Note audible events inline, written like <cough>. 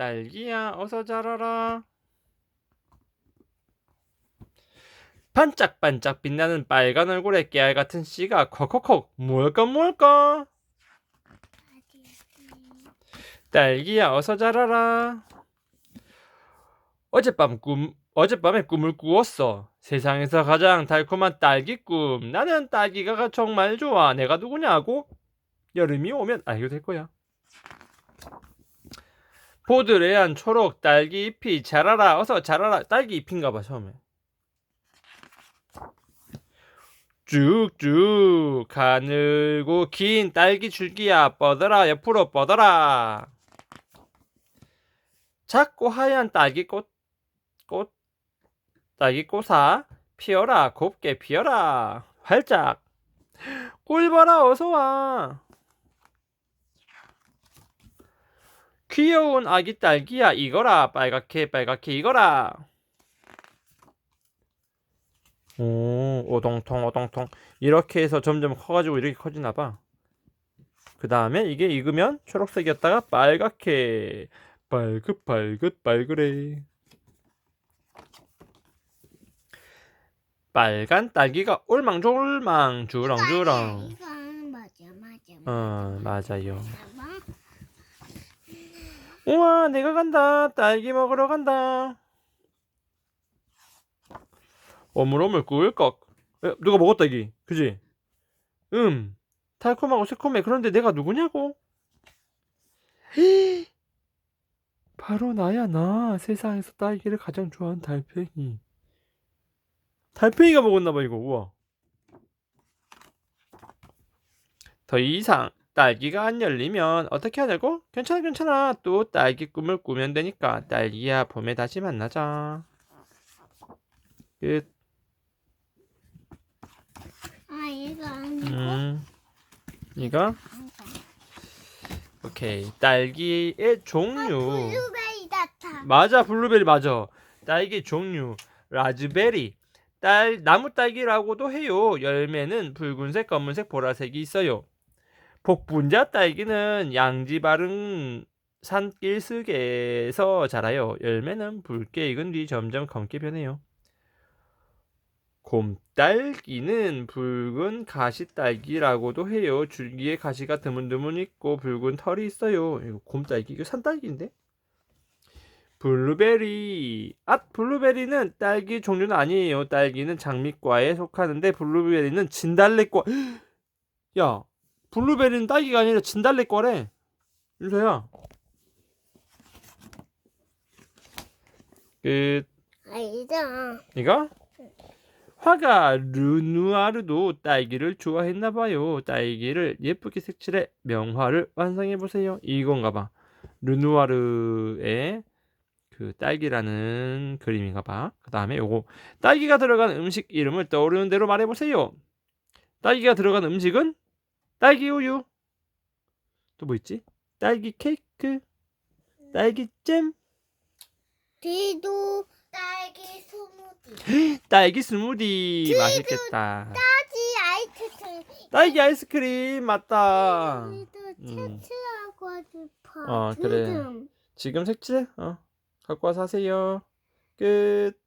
딸기야 어서 자라라. 반짝반짝 빛나는 빨간 얼굴에 깨알 같은 씨가 컥컥컥 뭘까 뭘까? 딸기야 어서 자라라. 어젯밤 꿈 어젯밤에 꿈을 꾸었어. 세상에서 가장 달콤한 딸기 꿈. 나는 딸기가 정말 좋아. 내가 누구냐고? 여름이 오면 알게 될 거야 보드레한 초록 딸기 잎이 자라라. 어서 자라라. 딸기 잎인가 봐 처음에. 쭉쭉 가늘고 긴 딸기 줄기야. 뻗어라. 옆으로 뻗어라. 작고 하얀 딸기꽃 꽃 딸기꽃아. 피어라. 곱게 피어라. 활짝. 꿀 봐라 어서와 귀여운 아기 딸기야 이거라. 빨갛게 빨갛게 이거라. 오 오동통 오동통. 이렇게 해서 점점 커가지고 이렇게 커지나 봐그 다음에 이게 익으면 초록색이었다가 빨갛게. 빨긋 빨긋 빨그레. 빨간 딸기가 올망졸망 주렁주렁. 맞아 맞아. 어 맞아요. 우와 내가 간다. 딸기 먹으러 간다. 오물오물 꿀꺽. 에, 누가 먹었다 이게? 그지? 음. 달콤하고 새콤해. 그런데 내가 누구냐고? 헤 <gasps> 바로 나야 나. 세상에서 딸기를 가장 좋아하는 달팽이. 달팽이가 먹었나봐 이거. 우와. 더 이상 딸기가 안 열리면 어떻게 하냐고? 괜찮아 괜찮아. 또 딸기 꿈을 꾸면 되니까 딸기야 봄에 다시 만나자. 끝. 아 이거 아니고. 음, 이거? 오케이. 딸기의 종류. 블루베리 같아. 맞아 블루베리 맞아. 딸기 종류. 라즈베리. 딸 나무 딸기라고도 해요. 열매는 붉은색 검은색 보라색이 있어요 복분자 딸기는 양지 바른 산길 속에서 자라요 열매는 붉게 익은 뒤 점점 검게 변해요 곰딸기는 붉은 가시딸기라고도 해요 줄기에 가시가 드문드문 있고 붉은 털이 있어요 이거 곰딸기 이거 산딸기인데 블루베리. 아, 블루베리는 딸기 종류는 아니에요. 딸기는 장미과에 속하는데 블루베리는 진달래과. <gasps> 야, 블루베리는 딸기가 아니라 진달래과래. 윤서야. 끝. 아니다. 이거? 화가 르누아르도 딸기를 좋아했나 봐요. 딸기를 예쁘게 색칠해 명화를 완성해 보세요. 이건가 봐. 르누아르의 그 딸기라는 그림인가 봐. 그 다음에 요거 딸기가 들어간 음식 이름을 떠오르는 대로 말해 보세요. 딸기가 들어간 음식은 딸기 우유. 또 뭐 있지? 딸기 케이크, 딸기 잼, 뒤도 딸기 스무디. <gasps> 딸기 스무디 맛있겠다. 딸기 아이스크림. 딸기 아이스크림 맞다. 뒤도 음. 채취하고 싶어. 어, 그래. 지금. 지금 색칠? 어. 갖고 와서 하세요. 끝.